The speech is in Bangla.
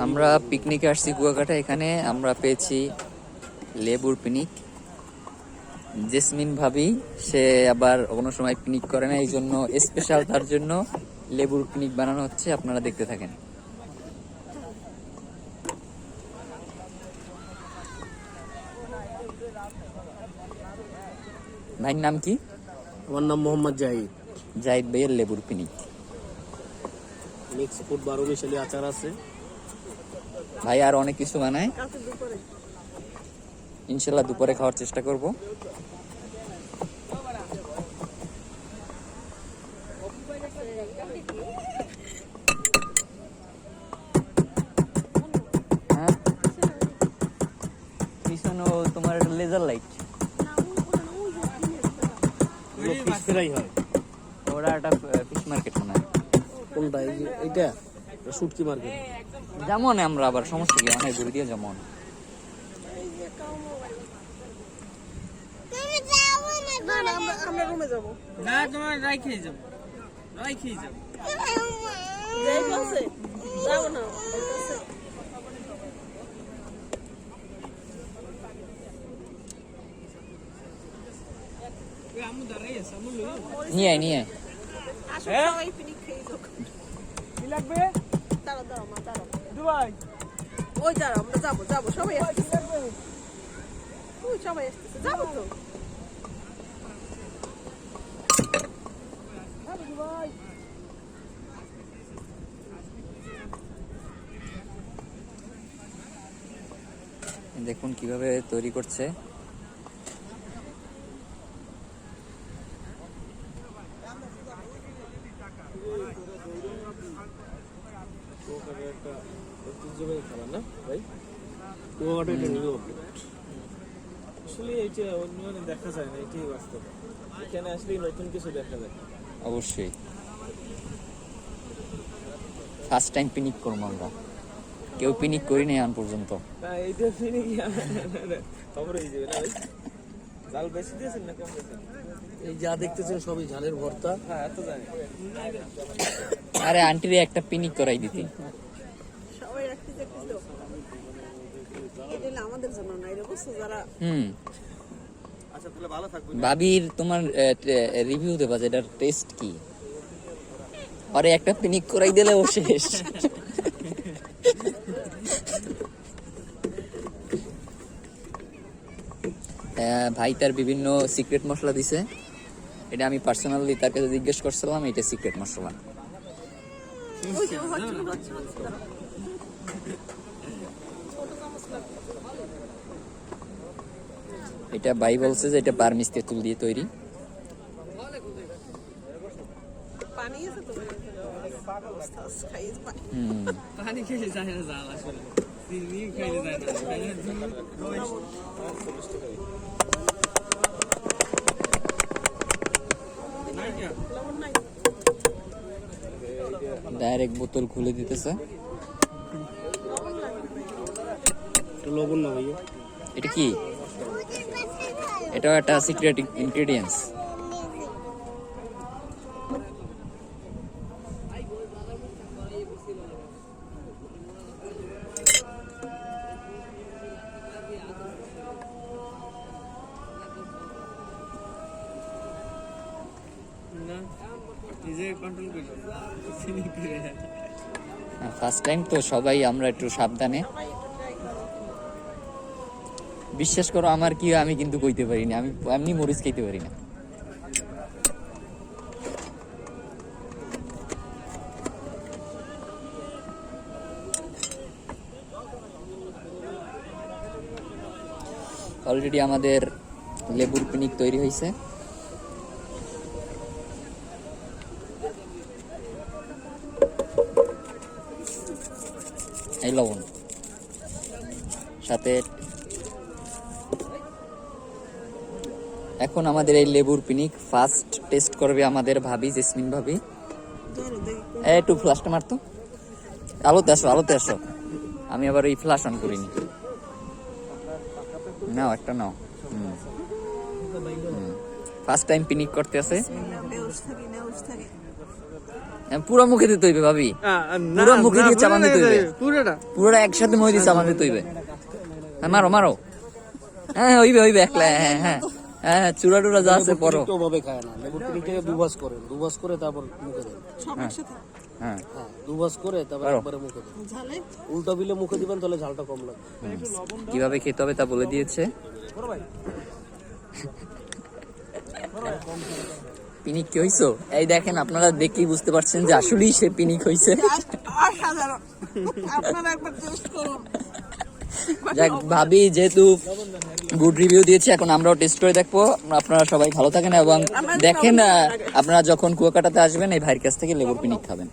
আমরা পিকনিকে আসছি কুয়াকাটা এখানে আমরা পেয়েছি লেবুর পিকনিক জেসমিন ভাবি সে আবার কোনো সময় পিকনিক করে না এই জন্য স্পেশাল তার জন্য লেবুর পিকনিক বানানো হচ্ছে আপনারা দেখতে থাকেন। ভাইয়ের নাম কি? আমার নাম মোহাম্মদ জাহিদ। জাহিদ ভাইয়ের লেবুর পিকনিক মিক্স ফুড বারো মিশালি আচার আছে। ভাই আর অনেক কিছু বানায়। ইনশাল্লাহ দুপুরে খাওয়ার চেষ্টা করব। হ্যাঁ? পিছনে তোমার লেজার লাইট হয়। ওরা একটা ফিশ মার্কেট মনে হয় কোনটা? এইটা? এটা শুটকি মার্কেট যেমন আমরা আবার সমস্যা কি অনেক ঘুরে দিয়ে যেমন। না না আমরা আমরা রুমে যাব। না তোমার রাইখেই যাব। রাইখেই যাব। যাই বলছে যাব না বলতেছে। ওই আমু দাঁড়াই আছে আমু লই নিয়ে নিয়ে। সবাই খেয়ে লাগবে? দাঁড়াও দাঁড়াও মা দাঁড়াও। দুবাই। ওই দাঁড়াও আমরা যাব যাব সবাই আসতেছে। ওই সবাই আসতেছে যাব তো। দেখুন কীভাবে তৈরি করছে। একটা ঐতিহ্যবাহী খাবার না ভাই? কুয়াকাটা এটা নিউ আসলে এইটা অন্য দেখা যায় না এটাই বাস্তব। এখানে আসলেই নতুন কিছু দেখা যায়। অবশ্যই। ফার্স্ট টাইম করব আমরা। কেউ পিকনিক করি নাই আন পর্যন্ত। না এইটা ফিরে খবর হয়ে যাবে না ভাই? জাল বেশি দিয়েছেন না কম দিয়েছেন? এই যা দেখতেছেন সবই ঝালের ভর্তা। হ্যাঁ এত জানি। আরে আন্টিরে একটা পিনিক করাই দিতি। ভাবির তোমার রিভিউ দেবা যে এটার টেস্ট কি। আরে একটা পিকনিক করাই দিলে ও শেষ। আহ, ভাই তার বিভিন্ন সিক্রেট মশলা দিছে। এটা আমি পার্সোনালি তার কাছে জিজ্ঞেস করছিলাম এটা সিক্রেট মশলা। এটা ভাই বলছে যে এটা বার্মিস তেঁতুল দিয়ে তৈরি। ডাইরেক্ট বোতল খুলে অবস্থা লবণ না ভাইয়া। এটা কি? এটাও একটা সিক্রেট ইনগ্রেডিয়েন্টস ফার্স্ট টাইম তো সবাই আমরা একটু সাবধানে। বিশ্বাস করো, আমার কি আমি কিন্তু কইতে পারি না আমি এমনি মরিচ খাইতে পারি না। অলরেডি আমাদের লেবুর পিনিক তৈরি হয়েছে এই লবণ। সাথে এখন আমাদের এই লেবুর পিনিক ফার্স্ট টেস্ট করবে আমাদের ভাবি জেসমিন ভাবি। একটু ফ্লাশটা মারতো আলোতে আসো আলোতে আসো। আমি আবার এই ফ্লাশ অন করিনি। নাও একটা নাও। ফার্স্ট টাইম পিনিক করতে আছে। হ্যাঁ, পুরো মুখে দিতে হইবে ভাবি। পুরো মুখে দিয়ে চাবান দিতে হইবে পুরোটা। পুরোটা একসাথে মুখে দিয়ে চাবান দিতে হইবে হ্যাঁ মারো মারো। হ্যাঁ হইবে হইবে একলা হ্যাঁ হ্যাঁ। হ্যাঁ চূড়া টুড়া যা আছে পরো তো ভাবে খায় না। লেবুর পিনিকটাকে দুবাস করেন দুবাস করে তারপর মুখে দেন সব হ্যাঁ হ্যাঁ। দুবাস করে তারপর পারো। একবারে মুখে দেন ঝালে? উল্টো বিলে মুখে দিবেন তাহলে ঝালটা কম লাগবে। কীভাবে খেতে হবে তা বলে দিয়েছে। পিনিক কি হইছো? এই দেখেন আপনারা দেখেই বুঝতে পারছেন যে আসলেই সে পিনিক হইছে। অসাধারণ আপনারা একবার টেস্ট করুন। যাক ভাবি যেহেতু গুড রিভিউ দিয়েছি। এখন আমরাও টেস্ট করে দেখব। আপনারা সবাই ভালো থাকেন এবং দেখেন আপনারা যখন কুয়াকাটাতে আসবেন, এই ভাইয়ের কাছ থেকে লেবুর পিনিক খাবেন।